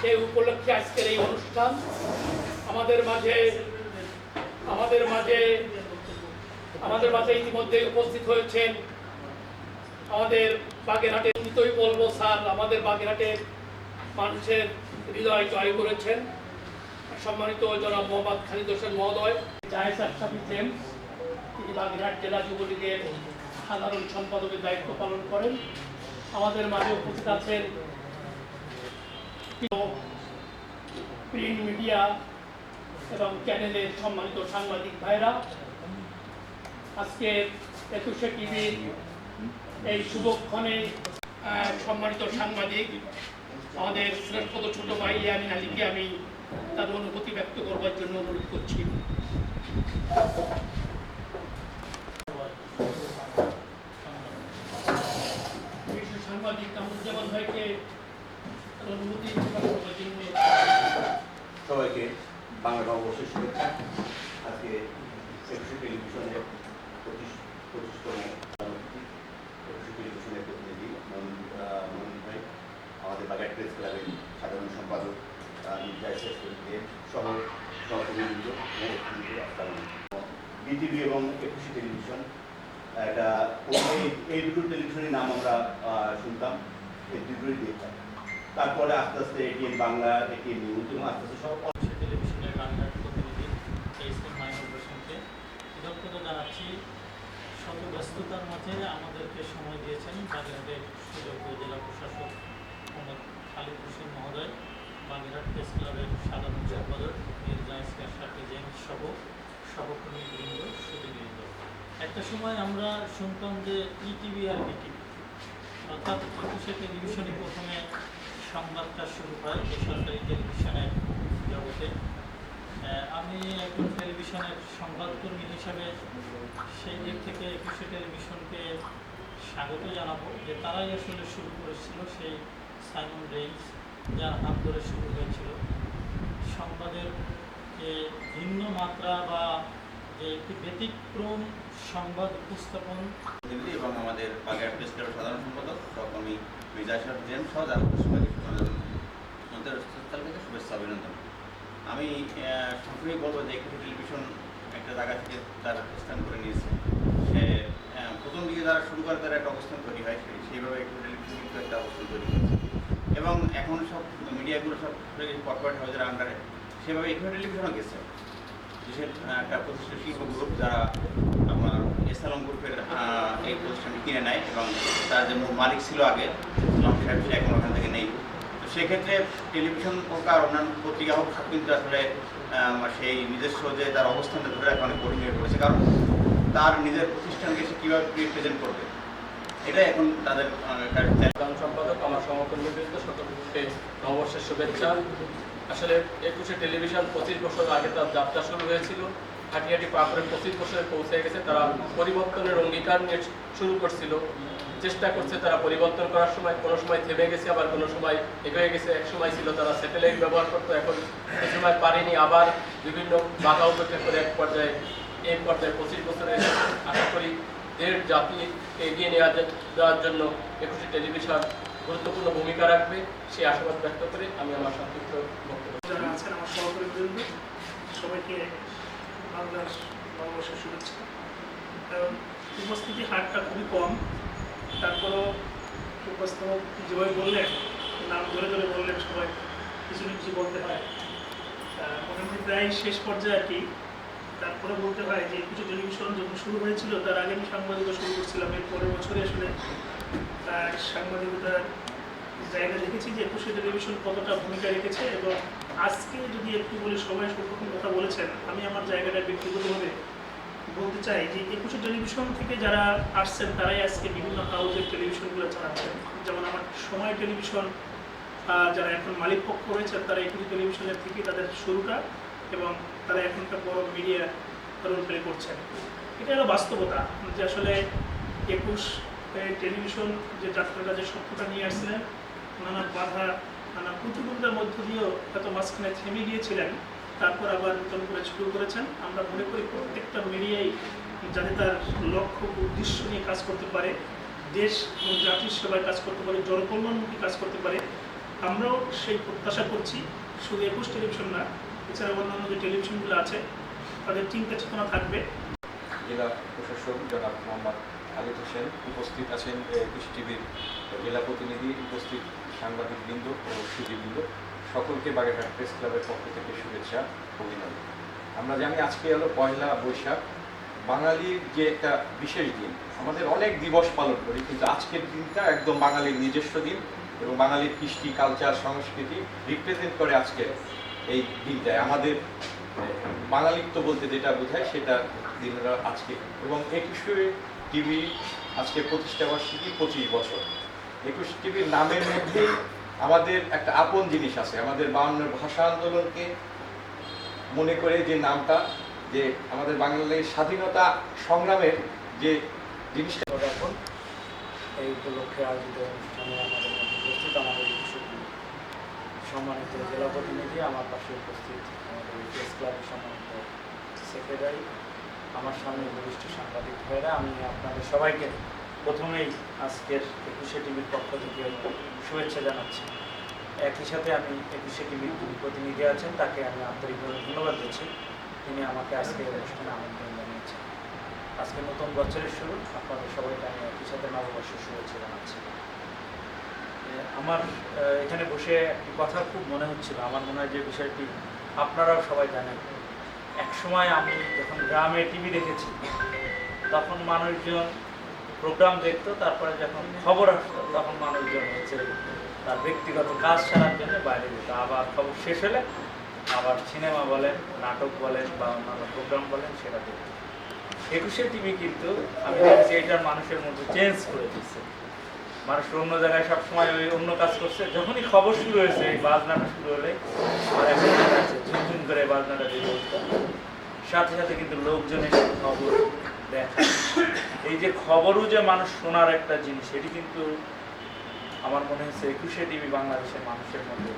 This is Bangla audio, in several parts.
সেই উপলক্ষে আজকের এই অনুষ্ঠান আমাদের মাঝে আমাদের মাঝে আমাদের মাঝে ইতিমধ্যে উপস্থিত হয়েছেন আমাদের বাগেরহাটে নিতই বলব স্যার, আমাদের বাগেরহাটের মানুষের হৃদয় জয় করেছেন। সম্মানিত জনাব মোহাম্মদ খালিদ হোসেন মহোদয় জায়েজ আশরাফি জেমস, তিনি বাগেরহাট জেলা যুবলীগের সাধারণ সম্পাদকের দায়িত্ব পালন করেন। আমাদের মাঝে উপস্থিত আছেন প্রিন্ট মিডিয়া এবং চ্যানেলের সম্মানিত সাংবাদিক ভাইরা। আজকে একুশে টিভির এই শুভক্ষণে সম্মানিত সাংবাদিক, আমাদের শ্রেষ্ঠত ছোট ভাই ইয়ামিন আলীকে আমি তাদের অনুভূতি ব্যক্ত করবার জন্য অনুরোধ করছি। সাংবাদিক ভাইকে সবাইকে বাংলা নববর্ষের শুভেচ্ছা। আজকে একুশে টেলিভিশনের একুশে টেলিভিশনের প্রতিনিধি ভাই, আমাদের বাগান প্রেস ক্লাবের সাধারণ সম্পাদক। বিটিভি এবং একুশে টেলিভিশন, একটা এই- দুটো টেলিভিশনের নাম আমরা শুনতাম। এই দুটোই দেখতাম। তারপরে আস্তে আস্তে এটিএন বাংলা, এটিএন নিউজ এবং আস্তে আস্তে সব টেলিভিশনের বাংলার প্রতিনিধি এইচএম মাইনুর হোসেনকে কৃতজ্ঞতা জানাচ্ছি শত ব্যস্ততার মাঝে আমাদেরকে সময় দিয়েছেন বাগেরহাটের সুযোগ্য জেলা প্রশাসক মোহাম্মদ খালিদ হোসেন মহোদয়। বাগেরহাট প্রেস ক্লাবের সাধারণ সম্পাদক মির্জা ইসকার সাথে জেমস সহ সহকর্মীবৃন্দ সুদীবৃন্দ একটা সময় আমরা শুনতাম যে ইটিভি আর বিটিভি অর্থাৎ একুশে টেলিভিশনে প্রথমে সংবাদটা শুরু হয় বেসরকারি টেলিভিশনের জগতে। আমি একজন টেলিভিশনের সংবাদকর্মী হিসাবে সেই দিক থেকে একুশে টেলিভিশনকে স্বাগত জানাব যে তারাই আসলে শুরু করেছিল সেই সাইমন রেঞ্জ যার হাত ধরে শুরু হয়েছিল। সংবাদের যে ভিন্ন মাত্রা বা যে একটি ব্যতিক্রম সংবাদ উপস্থাপন। এবং আমাদের ক্লাবের সাধারণ সম্পাদক সহকর্মী মির্জা সাহেব জেন সহ যারা থেকে শুভেচ্ছা, অভিনন্দন। আমি সবসময় বলব যে একটি টেলিভিশন একটা জায়গা থেকে তার স্থান করে নিয়েছে। সে প্রথম দিকে যারা শুরু করে তারা একটা অবস্থান তৈরি হয় সেইভাবে একটি টেলিভিশন কিন্তু একটা অবস্থান তৈরি এবং এখন সব মিডিয়াগুলো সব কর্পোরেট হাউসের আন্ডারে সেভাবে এখানে টেলিভিশনও গেছে। একটা প্রতিষ্ঠিত শিল্প গ্রুপ যারা আপনার এসালম গ্রুপের এই প্রতিষ্ঠানটি কিনে নেয় এবং তার যে মালিক ছিল আগে, ইসলাম সাহেব, সে এখন ওখান থেকে নেই। তো সেক্ষেত্রে টেলিভিশন হোক আর অন্যান্য পত্রিকা হোক, সব কিন্তু আসলে সেই নিজস্ব যে তার অবস্থানটা ধরে রাখা অনেক কঠিন হয়ে পড়েছে। কারণ তার নিজের প্রতিষ্ঠানকে সে কীভাবে রিপ্রেজেন্ট করবে? এটাই এখন তাদের সম্পাদক, আমার সহকর্মীবৃন্দ সকলকে নববর্ষের শুভেচ্ছা। আসলে একুশে টেলিভিশন পঁচিশ বছর আগে তার যাত্রা শুরু হয়েছিল। হাঁটি হাঁটি করে পঁচিশ বছরে পৌঁছে গেছে। তারা পরিবর্তনের অঙ্গীকার নিয়ে শুরু করছিল। চেষ্টা করছে তারা পরিবর্তন করার সময়। কোনো সময় থেমে গেছে, আবার কোনো সময় এগিয়ে গেছে। এক সময় ছিল তারা স্যাটেলাইট ব্যবহার করতো, এখন এক সময় পারেনি, আবার বিভিন্ন বাধা উপেক্ষা করে এক পর্যায়ে, এই পর্যায়ে পঁচিশ বছরে আশা করি দেড় জাতি এগিয়ে নেওয়া যা- দেওয়ার জন্য একুশে টেলিভিশন গুরুত্বপূর্ণ ভূমিকা রাখবে সেই আশাবাদ ব্যক্ত করে আমি আমার সংক্ষিপ্ত বক্তব্য আছেন আমার সহকর্মী বৃন্দ, সবাইকে কারণ উপস্থিতি হারটা খুবই কম, তারপরও উপস্থাপক যেভাবে বললেন, নাম ধরে ধরে বললেন সবাই, কিছু না কিছু বলতে হয়। মোটামুটি প্রায় শেষ পর্যায়ে আর কি তারপরে বলতে হয় যে কিছু টেলিভিশন যখন শুরু হয়েছিল তার আগে আমি সাংবাদিকতা শুরু করছিলাম। এর পরের বছরে আসলে আহ, সাংবাদিকতার জায়গা দেখেছি যে একুশে টেলিভিশন কতটা ভূমিকা রেখেছে এবং আজকে যদি একটু বলি সবাই সর্বপ্রথম কথা বলেছেন আমি আমার জায়গাটা ব্যক্তিগতভাবে বলতে চাই যে একুশে টেলিভিশন থেকে যারা আসছেন তারাই আজকে বিভিন্ন হাউসের টেলিভিশনগুলো চালাচ্ছেন। যেমন আমার সময় টেলিভিশন যারা এখন মালিক পক্ষ রয়েছেন তারা একুশে টেলিভিশনের থেকে তাদের শুরুটা এবং তারা এখন একটা বড় মিডিয়া রোল প্লে করছেন। এটা হলো বাস্তবতা যে আসলে একুশ টেলিভিশন যে যাত্রাটা, যে সত্যটা নিয়ে আসছিলেন, নানা বাধা, নানা প্রতিকূলতার মধ্য দিয়েও এত মাঝখানে থেমে গিয়েছিলেন, তারপর আবার নতুন করে শুরু করেছেন। আমরা মনে করি প্রত্যেকটা মিডিয়াই যাতে তার লক্ষ্য উদ্দেশ্য নিয়ে কাজ করতে পারে, দেশ এবং জাতির সেবায় কাজ করতে পারে, জনকল্যাণমুখী কাজ করতে পারে, আমরাও সেই প্রত্যাশা করছি। শুধু একুশ টেলিভিশন না এছাড়া অন্যান্য যে টেলিভিশনগুলো আছে, তাদের চিন্তা চেতনা থাকবে। জেলা প্রশাসক জনাব মোহাম্মদ খালিদ হোসেন উপস্থিত আছেন একুশ টিভির জেলা প্রতিনিধি উপস্থিত সাংবাদিকবৃন্দ ও সুদীবৃন্দ সকলকে বাগেরহাট প্রেস ক্লাবের পক্ষ থেকে শুভেচ্ছা অভিনন্দন। আমরা জানি আজকে হলো পয়লা বৈশাখ। বাঙালির যে একটা বিশেষ দিন, আমাদের অনেক দিবস পালন করি, কিন্তু আজকের দিনটা একদম বাঙালির নিজস্ব দিন এবং বাঙালির কৃষ্টি কালচার সংস্কৃতি রিপ্রেজেন্ট করে আজকের এই দিনটায় আমাদের বাঙালিত্ব বলতে যেটা বোঝায় সেটা দিনটা আজকে। এবং একুশে টিভি আজকে প্রতিষ্ঠা বার্ষিকী পঁচিশ বছর। একুশ টিভির নামের মধ্যেই আমাদের একটা আপন জিনিস আছে। আমাদের বাংলার ভাষা আন্দোলনকে মনে করে যে নামটা, যে আমাদের বাংলাদেশের স্বাধীনতা সংগ্রামের যে জিনিসটা এই উপলক্ষে আয়োজিত অনুষ্ঠানে আমাদের মধ্যে উপস্থিত আমাদের সুপ্রিয় সম্মানিত জেলা প্রতিনিধি, আমার পাশে উপস্থিত আমাদের প্রেস ক্লাবের সম্মানিত সেক্রেটারি আমার সামনে বরিষ্ঠ সাংবাদিক ভাইরা, আমি আপনাদের সবাইকে প্রথমেই আজকের একুশে টিভির পক্ষ থেকে শুভেচ্ছা জানাচ্ছি। একই সাথে আমি একুশে টিভির প্রতিনিধি আছেন, তাকে আমি আন্তরিকভাবে ধন্যবাদ দিচ্ছি। তিনি আমাকে আজকে অনুষ্ঠানে আমন্ত্রণ জানিয়েছেন। আজকে নতুন বছরের শুরু, আপনাদের সবাইকে আমি একই সাথে নববর্ষের শুভেচ্ছা জানাচ্ছি। আমার এখানে বসে একটি কথা খুব মনে হচ্ছিল। আমার মনে হয় যে বিষয়টি আপনারাও সবাই জানেন। এক সময় আমি যখন গ্রামে টিভি দেখেছি, তখন মানুষজন প্রোগ্রাম দেখতো, তারপরে যখন খবর আসতো, তখন মানুষজন হচ্ছে তার ব্যক্তিগত কাজ সারার জন্য বাইরে যেত। আবার খবর শেষ হলে আবার সিনেমা বলেন, নাটক বলেন বা অন্যান্য প্রোগ্রাম বলেন, সেটা দেখতো। একুশে টিভি কিন্তু আমি দেখছি, এটার মানুষের মধ্যে চেঞ্জ করে দিচ্ছে মানুষ অন্য জায়গায় সবসময় ওই অন্য কাজ করছে। যখনই খবর শুরু হয়েছে, এই বাজনাটা শুরু হলে, মনে করে বাজনাটা উঠতো সাথে সাথে কিন্তু লোকজন এসে খবর দেখা এই যে খবরও যে মানুষ শোনার একটা জিনিস সেটি কিন্তু আমার মনে হচ্ছে একুশে টিভি বাংলাদেশের মানুষের মধ্যে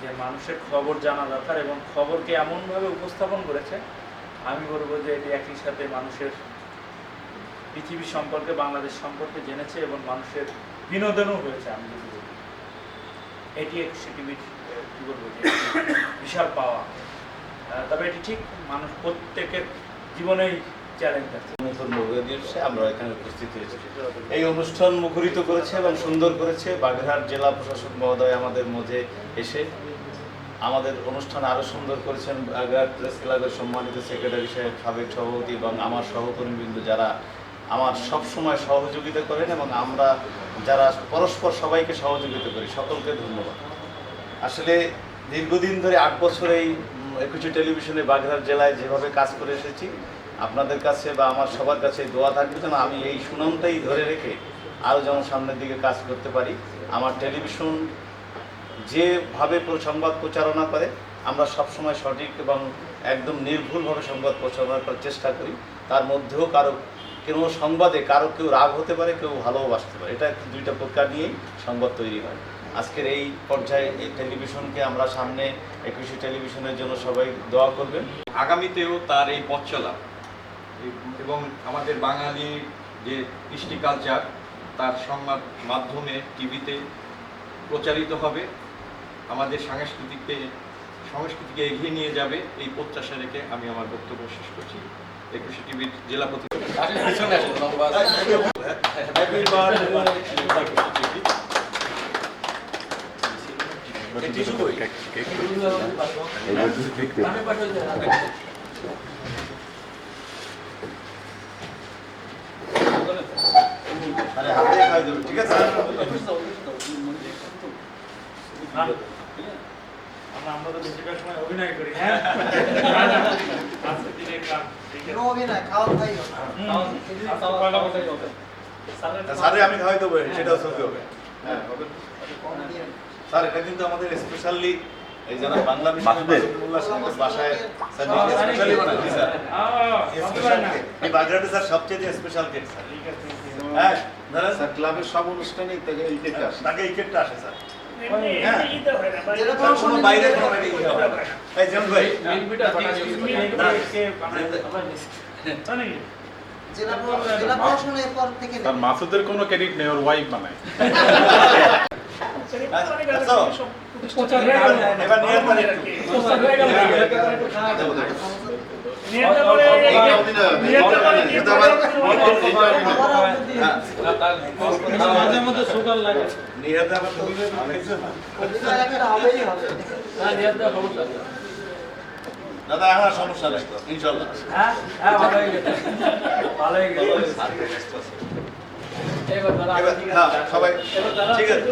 যে মানুষের খবর জানা দরকার এবং খবরকে এমনভাবে উপস্থাপন করেছে, আমি বলব যে এটি একই সাথে মানুষের পৃথিবী সম্পর্কে, বাংলাদেশ সম্পর্কে জেনেছে এবং মানুষের বিনোদনও হয়েছে, আমি যদি বলি। এটি একটি বিশাল পাওয়া। তবে এটি ঠিক মানুষ প্রত্যেকের জীবনেই চ্যালেঞ্জ আছে। আমরা এখানে উপস্থিত হয়েছি। এই অনুষ্ঠান মুখরিত করেছে এবং সুন্দর করেছে। বাগেরহাট জেলা প্রশাসক মহোদয় আমাদের মধ্যে এসে আমাদের অনুষ্ঠান আরও সুন্দর করেছেন। বাগেরহাট প্রেস ক্লাবের সম্মানিত সেক্রেটারি সাহেব, সাবেক সভাপতি এবং আমার সহকর্মীবৃন্দ যারা আমার সব সময় সহযোগিতা করেন এবং আমরা যারা পরস্পর সবাইকে সহযোগিতা করি, সকলকে ধন্যবাদ। আসলে দীর্ঘদিন ধরে আট বছর এই একুশে টেলিভিশনে বাগেরহাট জেলায় যেভাবে কাজ করে এসেছি, আপনাদের কাছে বা আমার সবার কাছে দোয়া থাকবে যেন আমি এই সুনামটাই ধরে রেখে আরও যেন সামনের দিকে কাজ করতে পারি। আমার টেলিভিশন যেভাবে সংবাদ প্রচারণা করে, আমরা সবসময় সঠিক এবং একদম নির্ভুলভাবে সংবাদ প্রচারণা করার চেষ্টা করি। তার মধ্যেও কারও কোনো সংবাদে, কারও কেউ রাগ হতে পারে, কেউ ভালোবাসতে পারে। এটা দুইটা প্রকার নিয়েই সংবাদ তৈরি হয়। আজকের এই পর্যায়ে এই টেলিভিশনকে আমরা সামনে একুশে টেলিভিশনের জন্য সবাই দোয়া করবেন। আগামীতেও তার এই পথ চলা এবং আমাদের বাঙালি যে কৃষ্টি কালচার তার সংবাদ মাধ্যমে টিভিতে প্রচারিত হবে, আমাদের সাংস্কৃতিককে, সংস্কৃতিকে এগিয়ে নিয়ে যাবে, এই প্রত্যাশা রেখে আমি আমার বক্তব্য শেষ করছি। একুশে টিভির জেলা? আরে হাতে খাই দেবে ঠিক আছে আমরা আমরা তো বেশিরভাগ সময় অভিনয় করি। হ্যাঁ। আজকের দিনে কাম অভিনয় খাওয়া খাই পয়লা বছর হবে। স্যারে আমি খাওয়াই দেবো সেটাও ছবি হবে। হ্যাঁ স্যার এটা কিন্তু আমাদের স্পেশালি এই যারা বাংলা বাসায় জি স্যার সবচেয়ে স্পেশাল কেক স্যার। হ্যাঁ স্যার ক্লাবের সব অনুষ্ঠানেই তাকে এই কেকটা আসে। তাকে এই কেকটা আসে স্যার। মাসুদের কোনো ক্রেডিট নেই ওর ওয়াইফ বানায়। হয়ে। এবার দাদা আর সমস্যা নেই তো ইনশাল্লাহ হ্যাঁ হ্যাঁ ভালো হয়ে গেছে। ভালো হয়ে গেছে। এবার দাদা এবার হ্যাঁ সবাই ঠিক আছে।